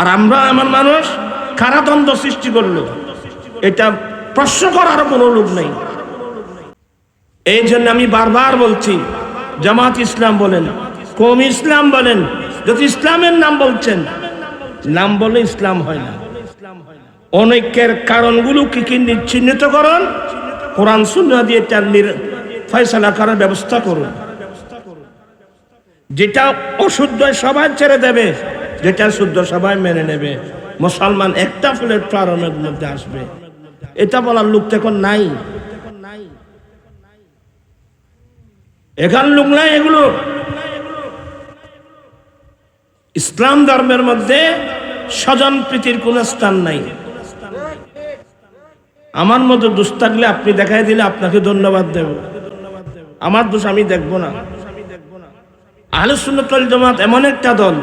আর আমরা আমার মানুষ কারাদণ্ড সৃষ্টি করল? এটা প্রশ্ন করার কোনো লোক নেই। এই জন্য আমি বারবার বলছি, জামাত ইসলাম বলেন কম ইসলাম বলেন, যদি ইসলামের নাম বলছেন, নাম বলে ইসলাম হয় না। অনেকের কারণগুলো কি কি চিহ্নিত করুন কোরআন শূন্য দিয়ে তার ফয়সালা করার ব্যবস্থা করুন। যেটা অশুদ্ধ সবাই ছেড়ে দেবে। যেটা শুদ্ধ সবাই মেনে নেবে। মুসলমান একটা প্রারণের মধ্যে আসবে। এটা বলার লোক তো এখন নাই। এখান লোক নাই এগুলো। ইসলাম ধর্মের মধ্যে স্বজন প্রীতির কোন স্থান নাই। আমার মতো দোষ থাকলে আপনি দেখাই দিলে আপনাকে ধন্যবাদ দেব। আমার দোষ আমি দেখব না। আহলে সুন্নতল জামাত এমন একটা দল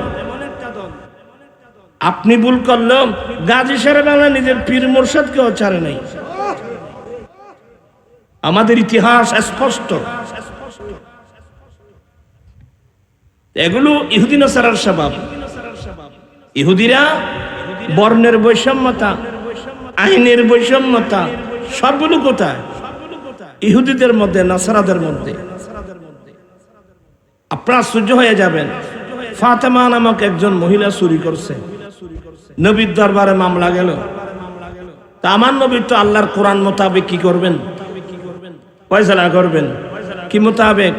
আপনি ভুল করলেও গাজী সাহেব বাংলা নিজের পীর মোরশেদকেও ছাড়ে নাই। আমাদের ইতিহাস স্পষ্ট। এগুলো ইহুদি নাসারার স্বভাব। ইহুদিরা বর্ণের বৈষম্যতা, আইনের বৈষম্যতা, সবগুলো কোথায়? ইহুদিদের মধ্যে, নাসারাদের মধ্যে। আপনারা সহ্য হয়ে যাবেন। ফাতেমা নামক একজন মহিলা চুরি করছে। নবীর দরবারে মামলা গেল। তা আমার নবী তো আল্লাহর কোরআন মোতাবেক কি করবেন? ফয়সালা করবেন। কি মোতাবেক?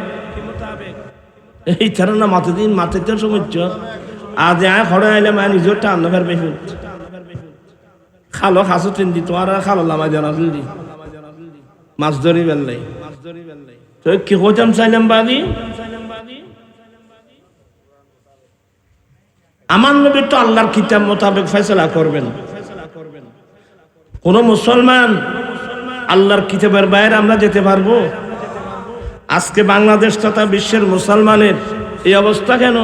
এই না মাথা দিন মাথায় তো সমস্য আজ খড়ে আইলে মা নিজের টান ফের বেশি খালো খাসো তিন দি তোমার খালো লামা জানা দি। মাছ ধরি বেললাই তো কি হতাম চাইলাম বাদি আমার নবী তো আল্লাহর কিতাব মোতাবেক ফয়সলা করবেন। কোন মুসলমান আল্লাহর কিতাবের বাইরে আমরা যেতে পারব? আজকে বাংলাদেশ তথা বিশ্বের মুসলমানের এই অবস্থা কেন?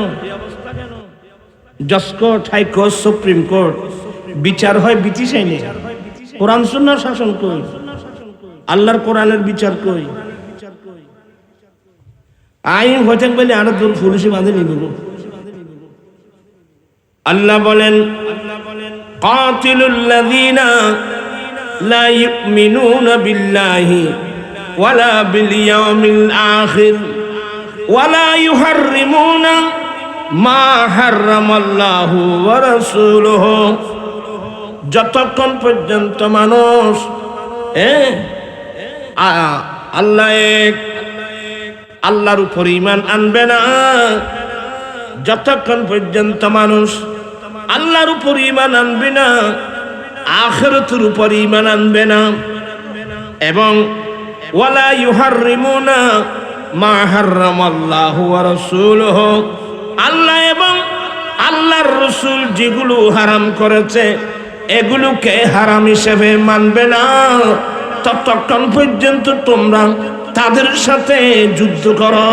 জসকোর্ট হাইকোর্ট সুপ্রিম কোর্ট, বিচার হয় ব্রিটিশ আইনে। কোরআন সুন্নার শাসন কই? আল্লাহর কোরআনের বিচার কই? আইন হইতে বলে আরও দূর পুলিশে বাঁধে নিব। আল্লাহ বলেন, কাতিলুল্লাযীনা লা ইউমিনুনা বিল্লাহি ওয়ালা বিল ইয়াউমিল আখির ওয়ালা ইউহাররিমুনা মা হাররামাল্লাহু ওয়া রাসূলুহু। যতক্ষণ পর্যন্ত মানুষ আল্লাহ এক, আল্লাহর উপর ইমান আনবে না যতক্ষণ পর্যন্ত মানুষ আল্লাহর উপর ইমান আনবে না, আখেরতের উপর ইমান আনবে না, এবং ওয়ালা ইউহাররিমুনা মা হাররামাল্লাহু ওয়া রাসূলুহু, আল্লাহ এবং আল্লাহর রসুল যেগুলো হারাম করেছে, এগুলোকে হারাম হিসেবে মানবে না। ততক্ষণ পর্যন্ত তোমরা তাদের সাথে যুদ্ধ করো।